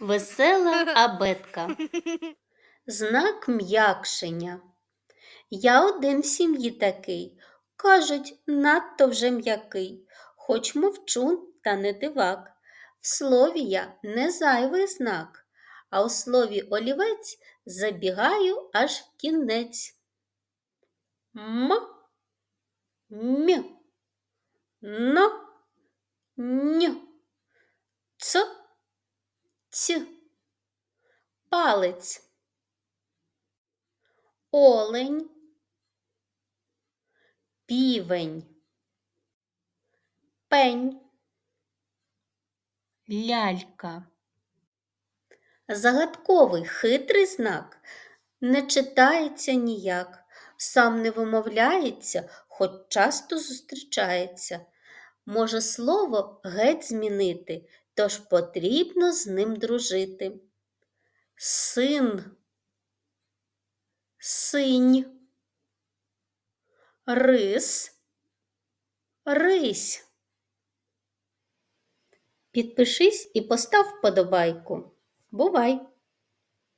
Весела абетка. Знак м'якшення. Я один в сім'ї такий. Кажуть, надто вже м'який, хоч мовчун та не дивак. В слові я не зайвий знак, а у слові олівець забігаю аж в кінець. М, м, но, н, Палець. Олень. Півень. Пень. Лялька. Загадковий хитрий знак не читається ніяк, сам не вимовляється, хоч часто зустрічається. Може слово геть змінити, тож потрібно з ним дружити. Син, синь, рис, рись. Підпишись і постав вподобайку. Бувай!